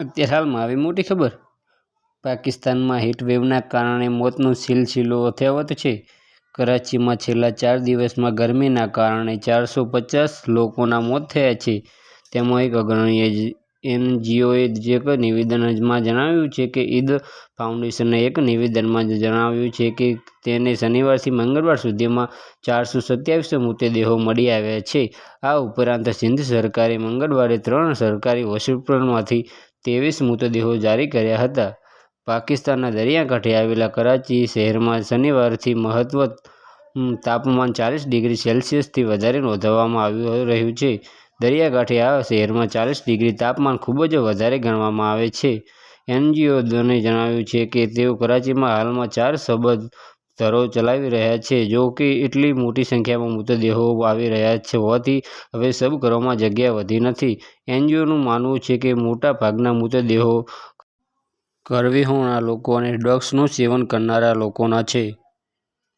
અત્યારે હાલમાં આવી મોટી ખબર? પાકિસ્તાનમાં હીટવેવના કારણે મોતનો સિલસિલો યથાવત છે. કરાચીમાં છેલ્લા ચાર દિવસમાં ગરમીના કારણે ચારસો પચાસ લોકોના મોત થયા છે. તેમાં એક અગ્રણી એનજીઓએ એક નિવેદનમાં જણાવ્યું છે કે ઈદ ફાઉન્ડેશને એક નિવેદનમાં જણાવ્યું છે કે તેને શનિવારથી મંગળવાર સુધીમાં ચારસો સત્યાવીસ મૃતદેહો મળી આવ્યા છે. આ ઉપરાંત સિંધ સરકારે મંગળવારે ત્રણ સરકારી હોસ્પિટલોમાંથી ત્રેવીસ મૃતદેહો જારી કર્યા હતા. પાકિસ્તાનના દરિયાકાંઠે આવેલા કરાચી શહેરમાં શનિવારથી મહત્વ તાપમાન ચાલીસ ડિગ્રી સેલ્સિયસથી વધારે નોંધવામાં આવ્યું રહ્યું છે. દરિયાકાંઠે આ શહેરમાં ચાલીસ ડિગ્રી તાપમાન ખૂબ જ વધારે ગણવામાં આવે છે. એનજીઓએ જણાવ્યું છે કે તેઓ કરાચીમાં હાલમાં ચાર શબદ દળો ચલાવી રહ્યા છે, જો કે એટલી મોટી સંખ્યામાં મૃતદેહો આવી રહ્યા છે. હોવાથી હવે સબઘરોમાં જગ્યા વધી નથી. એનજીઓનું માનવું છે કે મોટા ભાગના મૃતદેહો હોણા લોકો અને ડ્રગ્સનું સેવન કરનારા લોકોના છે.